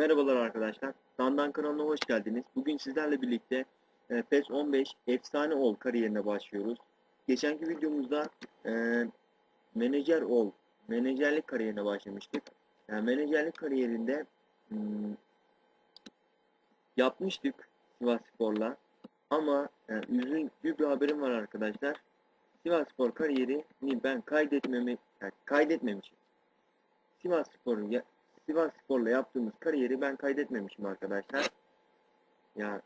Merhabalar arkadaşlar. Dandan kanalına hoş geldiniz. Bugün sizlerle birlikte e, PES 15 Efsane Ol kariyerine başlıyoruz. Geçenki videomuzda e, Menajer Ol, menajerlik kariyerine başlamıştık. Yani menajerlik kariyerinde hmm, yapmıştık Sivas Spor'la. Ama yani üzüntü bir haberim var arkadaşlar. Sivas Spor kariyerini ben kaydetmemi, yani kaydetmemişim. Sivas Spor'un Sivas Spor'la yaptığımız kariyeri ben kaydetmemişim arkadaşlar. Ya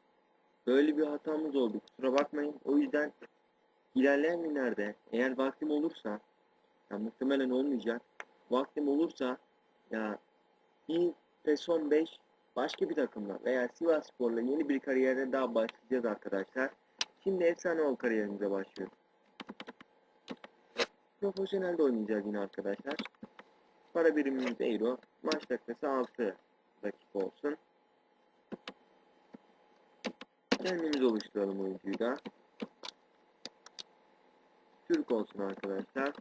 böyle bir hatamız oldu. Kusura bakmayın. O yüzden ilerleyen günlerde eğer vaktim olursa ya muhtemelen olmayacak. Vaktim olursa ya bir PES 15 başka bir takımla veya Sivas Spor'la yeni bir kariyere daha başlayacağız arkadaşlar. Şimdi efsane ol kariyerimize başlıyoruz. Profesyonelde oynayacağız yine arkadaşlar. Para birimimiz euro. Maç dakikası 6 dakika olsun. Kendimiz oluşturalım oyuncuyu da. Türk olsun arkadaşlar.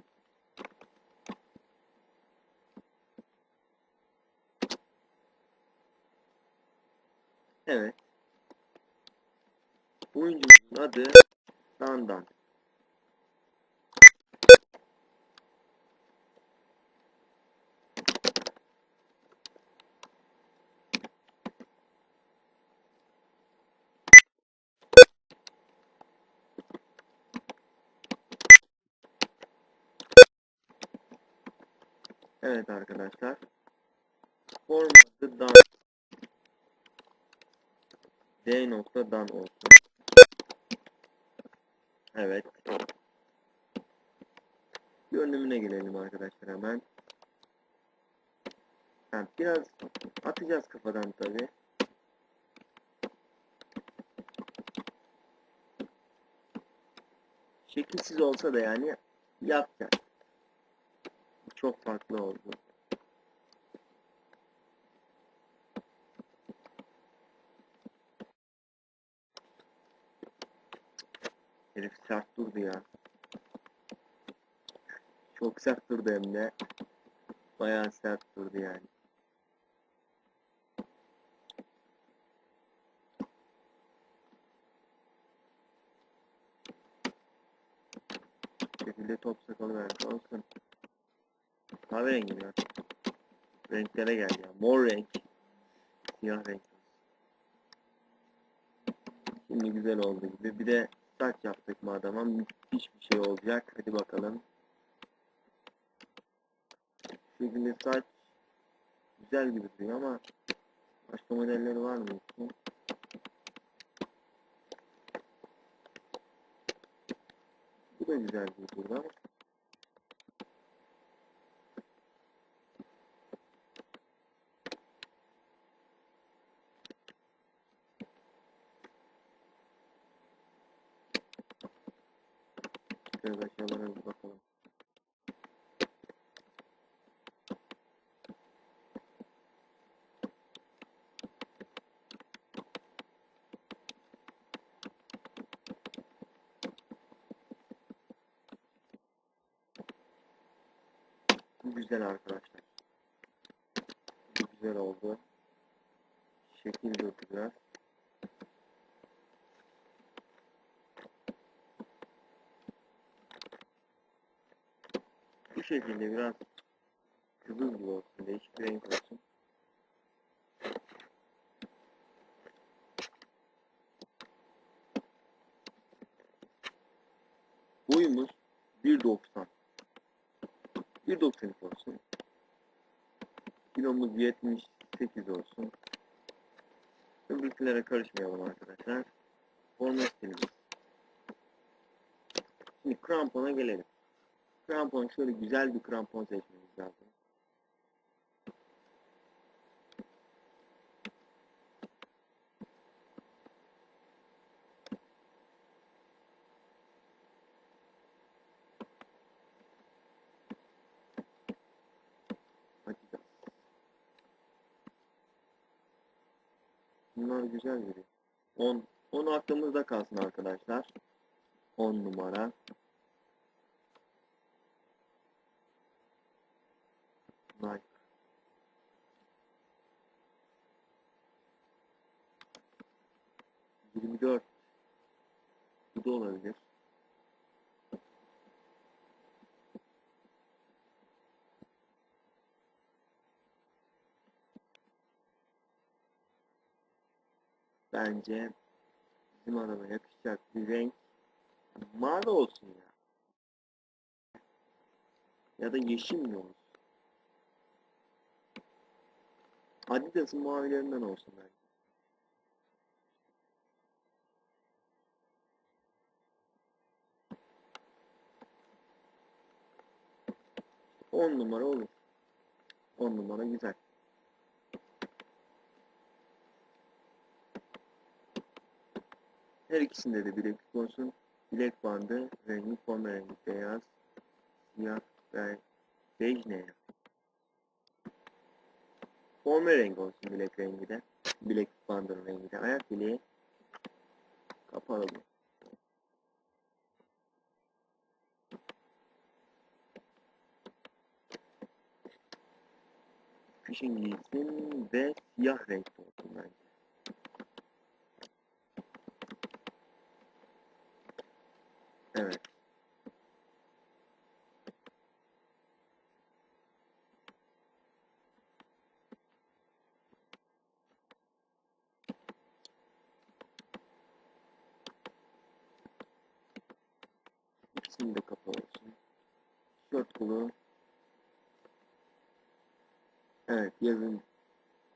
Evet. Oyuncumuzun adı Dandan. Evet arkadaşlar. Formatı dan D nokta dan olsun. Evet. Görünümüne gelelim arkadaşlar hemen. Ha, biraz atacağız kafadan tabi. Şekilsiz olsa da yani yapacağız. Çok farklı oldu. Herif sert durdu ya. Çok sert durdu hem de. Bayağı sert durdu yani. Şekilde top sakalı verdi olsun. Kahverengi mi? Renklere gel ya. Mor renk. Siyah renk. Şimdi güzel oldu gibi. Bir de saç yaptık madem müthiş bir şey olacak. Hadi bakalım. Şekilde saç güzel gibi duruyor ama başka modelleri var mı? Bu da güzel gibi durdu ama. Biraz aşağılara bir bakalım. Bu güzel arkadaşlar. Bu güzel oldu. Şekil durdu biraz. Bu şekilde biraz kızıl gibi olsun, değişik bir renk olsun. Boyumuz 1.90 1.92 olsun. Kilomuz 78 olsun. Öbürkülere karışmayalım arkadaşlar. Forma stilimiz. Şimdi krampona gelelim. Krampon şöyle güzel bir krampon seçmemiz lazım. Bakacağız. Bunlar güzel duruyor. 10 10 aklımızda kalsın arkadaşlar. 10 numara. Bak. Yirmi dört. Bu da olabilir. Bence bizim adama yakışacak bir renk mavi olsun ya. Ya da yeşil mi olsun? Adidas'ın mavilerinden olsun bence. On numara olur. On numara güzel. Her ikisinde de bileklik olsun. Bilek bandı rengi forma rengi beyaz, siyah ve bej ne ya? Forma rengi olsun bilek rengi de. Bilek bandının rengi de. Ayak bileği kapalı bu. Kışın giysin ve siyah renkte olsun bence. Evet. De kapalı olsun. Şort kolu. Evet yazın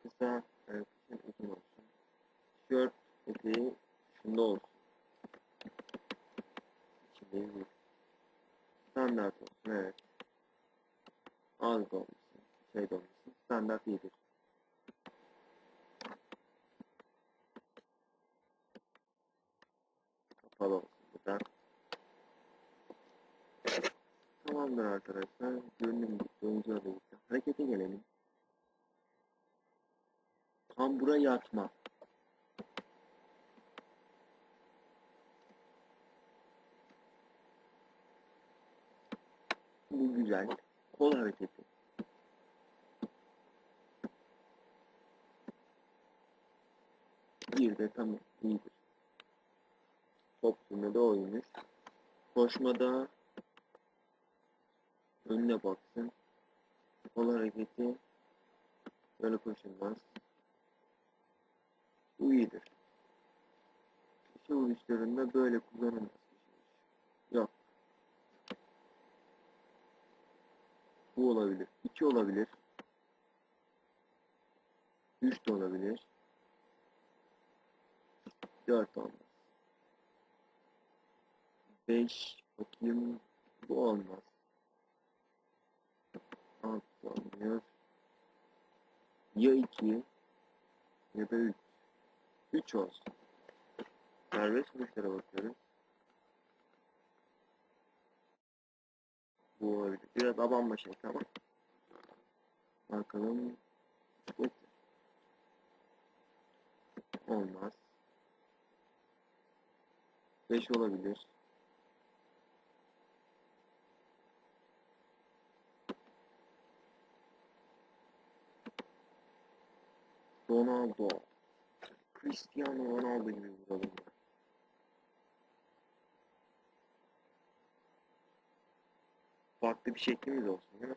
kısa, evet, kışın uzun olsun. Şort eteği şunda olsun. İçinde yazıyor. Standart olsun evet. Az da. Şey de olmasın. Standart iyidir. Kapalı olsun bu da. Tamamdır arkadaşlar. Görünüm adı bitti. Harekete gelelim. Kambura yatma. Bu güzel. Kol hareketi. Bir de tamam iyidir. Top sürmede oymuş. Koşmada önüne baksın. Kol hareketi böyle koşulmaz. Bu iyidir. İşe vuruşlarında böyle kullanılmaz. Yok. Bu olabilir. 2 olabilir. 3 de olabilir. 4 olmaz. 5 bakayım. Bu olmaz. 6 olmuyor. Ya 2 ya da 3. 3 olsun. Serbest vuruşlara bakıyoruz. Bu olabilir. Biraz abanma şey tamam. Bakalım. Olmaz. 5 olabilir. Ronaldo. Cristiano Ronaldo gibi vuralım. Farklı bir şeklimiz olsun değil mi?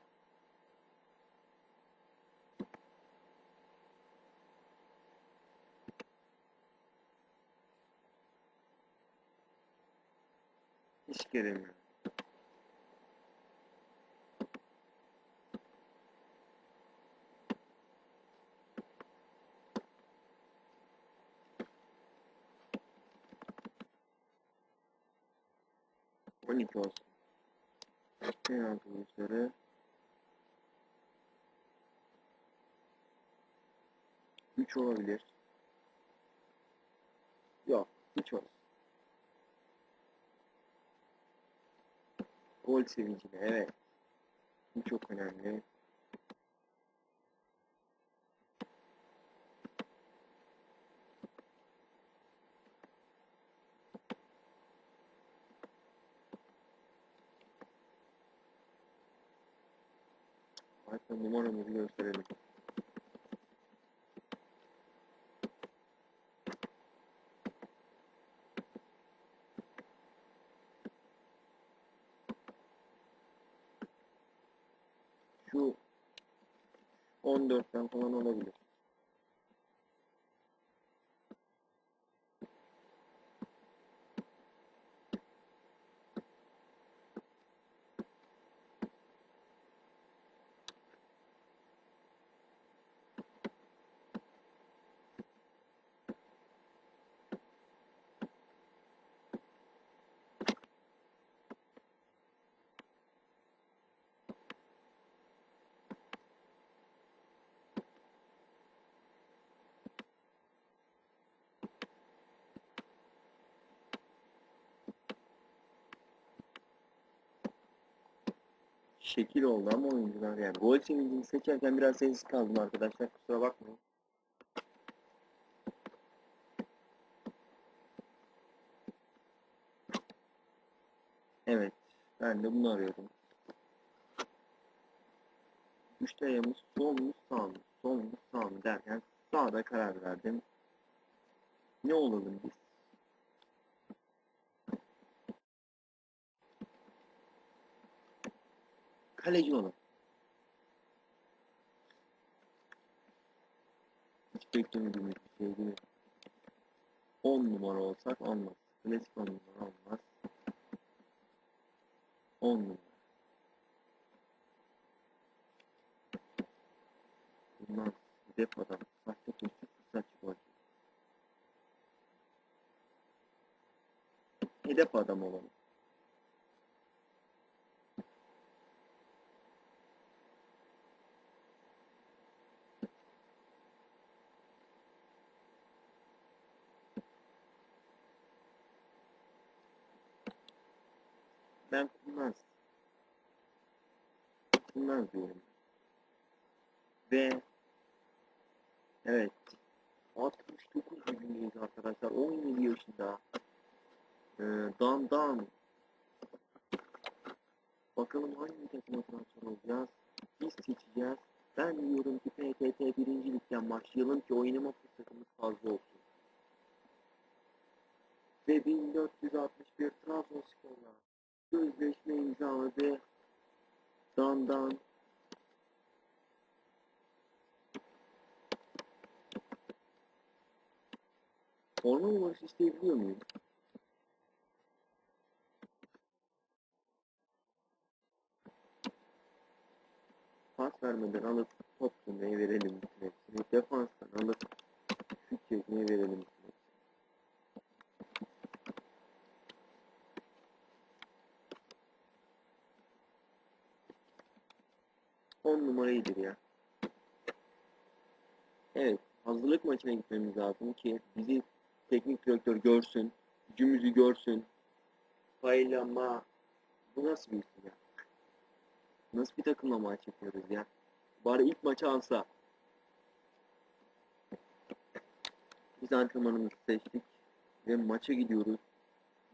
Hiç gelemiyor. On iki olsun. Penaltı vuruşları. Üç olabilir. Yok. Üç olsun. Gol sevincine evet. Bu çok önemli. Hemen numaramızı gösterelim. Şu 14'ten falan olabilir. Şekil oldu ama oyuncular yani. Gol sevincini seçerken biraz sessiz kaldım arkadaşlar. Kusura bakmayın. Evet. Ben de bunu arıyordum. Üçte ayağımız sol mu sağ mı? Sol mu sağ mı derken sağda karar verdim. Ne olalım biz? Kaleci olalım. Hiç beklemediğimiz bir şey değil. 10 numara olsak olmaz. Klasik 10 numara olmaz. 10 numara. Bundan adam. Sahte kursu fırsat çıkıyor. Hedef adam olalım. Ben kurnaz. Kurnaz diyorum. Ve evet 69 yaşındayız arkadaşlar. 17 yaşında. Ee, Dan Dan. Bakalım hangi takıma transfer olacağız? Biz seçeceğiz. Ben diyorum ki PTT birinci ligden başlayalım ki oynama fırsatımız fazla olsun. Ve 1461 Trabzonspor'la sözleşme imzaladı. Dan Dan. Forma numarası isteyebiliyor muyum? Pas vermeden alıp top sürmeye verelim. Defanstan alıp şut çekmeye verelim 10 numara ya. Evet, hazırlık maçına gitmemiz lazım ki bizi teknik direktör görsün, gücümüzü görsün. Paylama. Bu nasıl bir isim ya? Nasıl bir takımla maç yapıyoruz ya? Bari ilk maçı alsa. Biz antrenmanımızı seçtik ve maça gidiyoruz.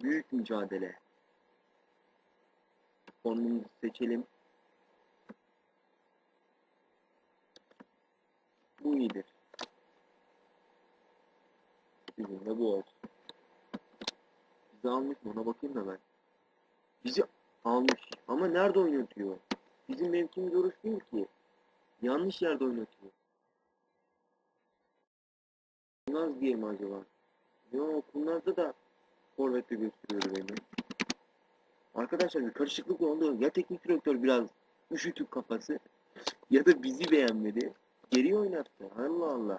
Büyük mücadele. Formumuzu seçelim. İyidir. Bizim bu olsun. Bizi almış mı? Ona bakayım da ben. Bizi almış. Ama nerede oynatıyor? Bizim mevkimiz orası değil ki. Yanlış yerde oynatıyor. Kurnaz diye mi acaba? Yok Kurnaz'da da forvette gösteriyor beni. Arkadaşlar bir karışıklık oldu. Ya teknik direktör biraz üşütük kafası ya da bizi beğenmedi. Geri oynattı. Allah Allah.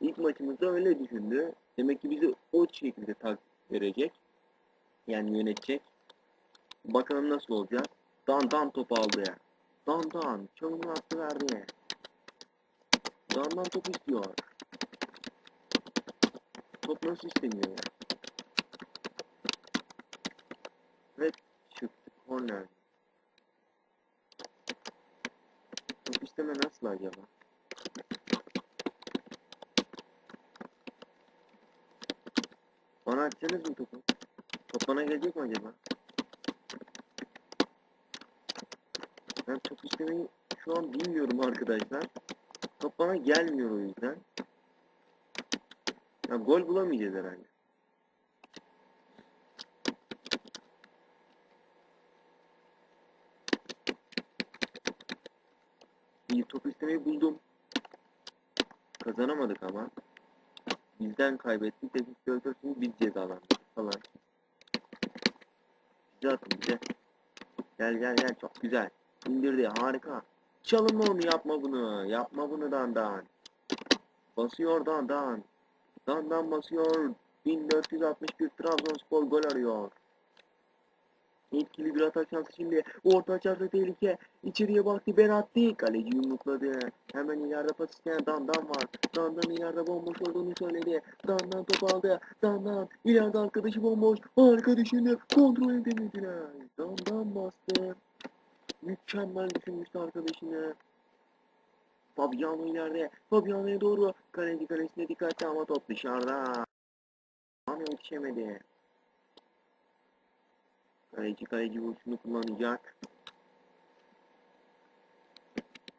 İlk maçımızda öyle düşündü. Demek ki bizi o şekilde takip verecek. Yani yönetecek. Bakalım nasıl olacak. Dan dan topu aldı ya. Dan dan. Çalımını attı verdi ya. Dan dan top istiyor. Top nasıl istemiyor ya? Ve çıktı korner. Top isteme nasıl acaba? Bana açsanız mı topu? Top bana gelecek mi acaba? Ben top istemeyi şu an bilmiyorum arkadaşlar. Top bana gelmiyor o yüzden. Ya gol bulamayacağız herhalde. iyi top istemeyi buldum. Kazanamadık ama. Bizden. Teknik direktör şimdi biz cezalandık falan. Bize atın bize. Gel gel gel çok güzel. İndirdi harika. Çalınma onu yapma bunu. Yapma bunu Dandan. Basıyor Dandan. Dandan basıyor. 1461 Trabzonspor gol arıyor. Etkili bir atak şansı şimdi. Orta açarsa tehlike. İçeriye baktı Beratti. Kaleci yumrukladı. Hemen ileride pas isteyen Dandan var. Dandan ileride bomboş olduğunu söyledi. Dandan top aldı. Dandan ileride arkadaşı bomboş. Arkadaşını kontrol edemediler. Dandan bastı. Mükemmel düşünmüştü arkadaşını. Fabiano ileride. Fabiano'ya doğru. Kaleci kalesine dikkatli ama top dışarıda. Ama yetişemedi. Kaleci kaleci vuruşunu kullanacak.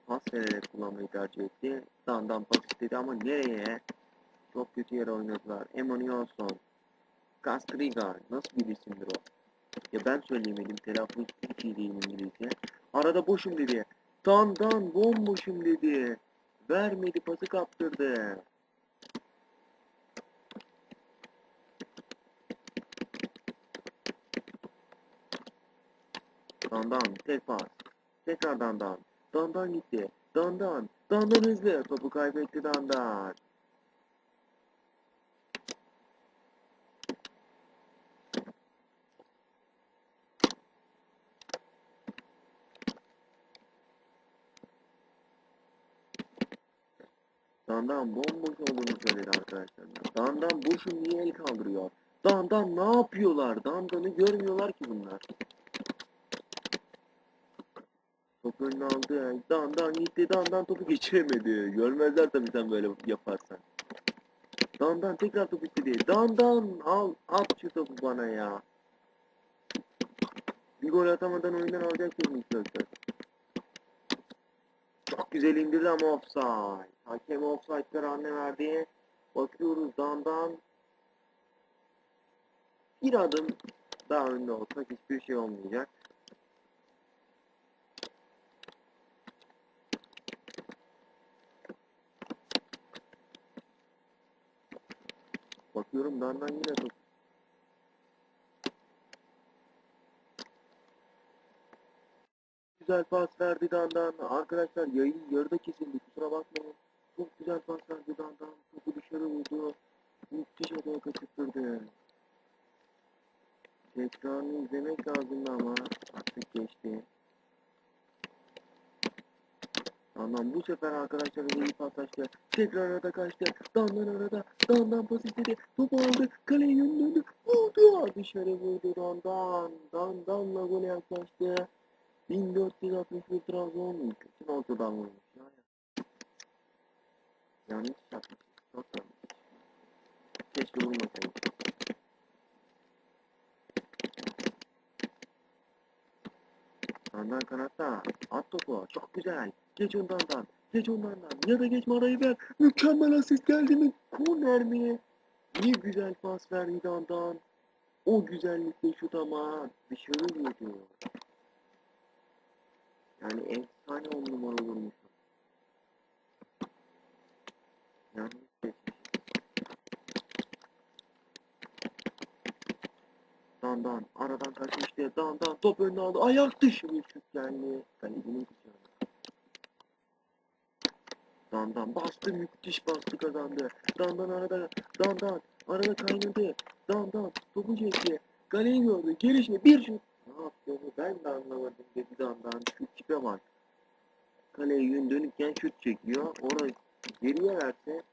Pas vererek kullanmayı tercih etti. Dandan pas istedi ama nereye? Çok kötü yere oynadılar. Emanuelson. Castriga. Nasıl bir isimdir o? Ya ben söyleyemedim. Telaffuz hiç iyi değil İngilizce. Arada boşum dedi. Dandan bomboşum dedi. Vermedi pası kaptırdı. Dandan tek pas. Tekrar Dandan. Dandan gitti. Dandan. Dandan hızlı. Topu kaybetti Dandan. Dandan bomboş olduğunu söyledi arkadaşlar. Dandan boşum niye el kaldırıyor? Dandan ne yapıyorlar? Dandan'ı görmüyorlar ki bunlar. Önüne aldı. Dandan gitti. Dandan topu geçiremedi. Görmezler tabii sen böyle yaparsan. Dandan tekrar topu istedi. Dandan al at şu topu bana ya. Bir gol atamadan oyundan alacak teknik direktör. Çok güzel indirdi ama offside. Hakem offside kararını verdi. Bakıyoruz Dandan. Bir adım daha önde olsak hiçbir şey olmayacak. Bakıyorum Dandan yine top. Güzel pas verdi Dandan. Arkadaşlar yayın yarıda kesildi. Kusura bakmayın. Çok güzel pas verdi Dandan. Topu dışarı vurdu. Müthiş adaya kaçırttırdı. Tekrarını izlemek lazımdı ama artık geçti. Dandan bu sefer arkadaşlar iyi paslaştı. Tekrar arada kaçtı. Dandan arada. Dandan pas istedi. Topu aldı. Kaleye yönlendirdi. Vurdu. Dışarı vurdu Dandan. Dandan'la gole yaklaştı. 1461 Trabzon. Kesin ortadan vurmuş. Ya. Yanlış yapmış. Çok yanlış. Keşke vurmasaydı. Dandan kanatta. At topu. Çok güzel. Geç ondandan. Geç ondandan. Ya da geç arayı ver. Mükemmel asist geldi mi? Korner mi? Ne güzel pas verdi Dandan. O güzellikte şut ama dışarı vurdu. Yani efsane on numara vurmuş. Yani. Dandan aradan kaçmıştı. Dandan top önüne aldı. Ayak dışı bir şut geldi. Kalecinin dışarı. Dandan bastı müthiş bastı kazandı. Dandan arada Dandan arada kaynadı. Dandan topu çekti. Kaleyi gördü. Gelişine bir şut. Ne yaptığını ben de anlamadım dedi Dandan. Şu tipe bak. Kaleye yön dönükken şut çekiyor. Onu geriye verse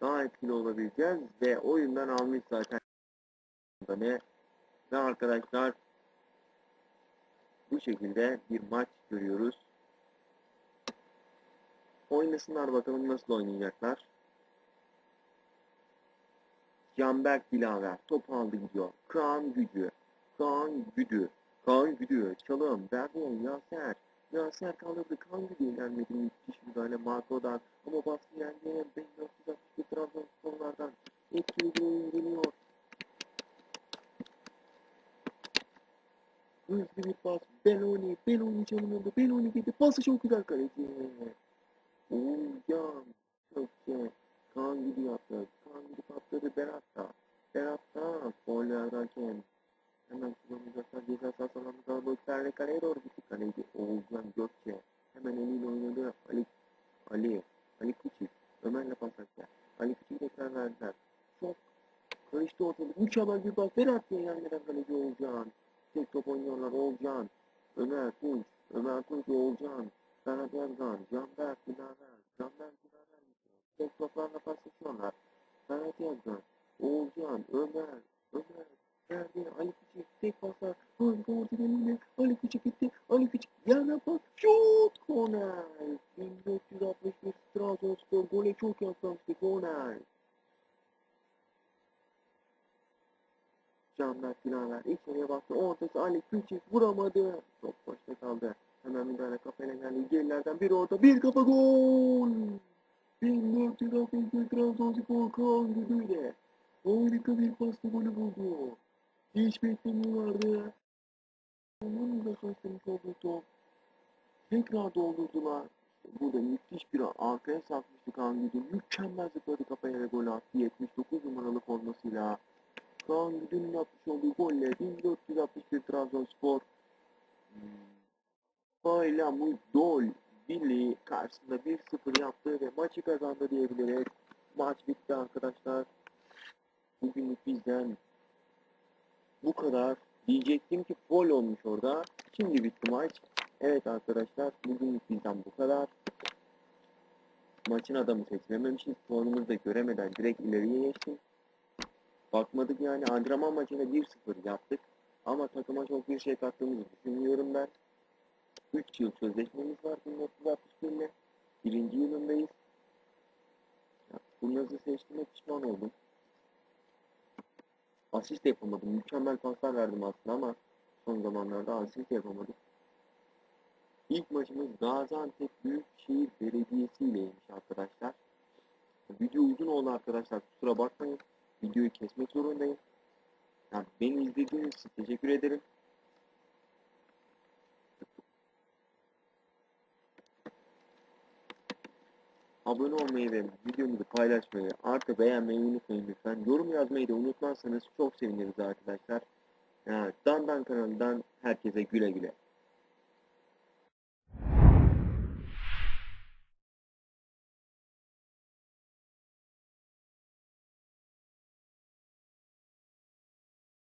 daha etkili olabileceğiz ve oyundan almış zaten. Ne? Ve arkadaşlar bu şekilde bir maç görüyoruz. Oynasınlar bakalım nasıl oynayacaklar. Canberk Dilaver top aldı gidiyor. Kaan Gücü. Kaan Güdü. Kaan Güdü. Çalım. Berdiyen Yaser. Yaser kaldırdı. Kaan Güdü ilerledi. Müthiş müdahale Marco'dan. Ama baskı yendi. 1462 Trabzonsporlardan. Etkili bir oyun geliyor. Hızlı bir pas. Beloni. Beloni çalımında. Beloni gitti. Pası çok güzel kaleci. Oğuzcan. Kökçe. Kaan gibi yaptı. Kaan gibi patladı. Berat'ta. Berat'ta. Foul hakem. Hemen kullanacaklar. Ceza sahası alanına doğru Serre kaleye doğru gitti kaleci. Oğuzcan Gökçe. Hemen eliyle oynadı. Ali. Ali. Ali Küçük. Ömer'le pas attı. Ali Küçük'e tekrar verdiler. Çok karıştı ortalık. Mükemmel bir pas. Berat diye gelmeden kaleci Oğuzcan. Tek top oynuyorlar Oğuzcan. Ömer Tunç. Ömer Tunç Oğuzcan. Serhat Ergan. Canberk Dilaver. Canberk Dilaver. Tek toplarla paslaşıyorlar. Serhat Ergan. Oğuzcan. Ömer. Ömer. Verdi. Ali Küçük. Tek paslar. Harika orta eliyle. Ali Küçük gitti. Ali Küçük. Yana pas. Şut. Korner. 1461 Trabzonspor gole çok yaklaştı. Korner. Canberk Dilaver içeriye baktı. Ortası Ali Küçük vuramadı. Top boşta kaldı. Hemen müdahale kafayla geldi. Gerilerden bir orta bir kafa gol. 1461 Trabzonspor Kaan güdüyle. Harika bir pasta golü buldu. Hiç beklemiyorlardı. Onun da kaçtırmış oldu top. Tekrar doldurdular. Burada müthiş bir arkaya sakmıştı Kaan Güdül. Mükemmel zıpladı kafaya ve gol attı. 79 numaralı formasıyla. Kaan Güdül'ün atmış olduğu golle 1461 Trabzonspor Hala Muzdol Birliği karşısında 1-0 yaptı ve maçı kazandı diyebiliriz. Maç bitti arkadaşlar. Bugünlük bizden bu kadar. Diyecektim ki gol olmuş orada. Şimdi bitti maç. Evet arkadaşlar bugünlük bizden bu kadar. Maçın adamı seçilememişiz. Puanımızı da göremeden direkt ileriye geçtim. Bakmadık yani antrenman maçında 1-0 yaptık. Ama takıma çok bir şey kattığımızı düşünmüyorum ben. 3 yıl sözleşmemiz var 1961 ile. Birinci yılındayız. Kurnaz'ı seçtiğime pişman oldum. Asist yapamadım. Mükemmel paslar verdim aslında ama son zamanlarda asist yapamadım. İlk maçımız Gaziantep Büyükşehir Belediyesi ileymiş arkadaşlar. Video uzun oldu arkadaşlar. Kusura bakmayın. Videoyu kesmek zorundayım. Yani beni izlediğiniz için teşekkür ederim. Abone olmayı ve videomuzu paylaşmayı artı beğenmeyi unutmayın lütfen. Yorum yazmayı da unutmazsanız çok seviniriz arkadaşlar. Yani Dandan kanalından herkese güle güle.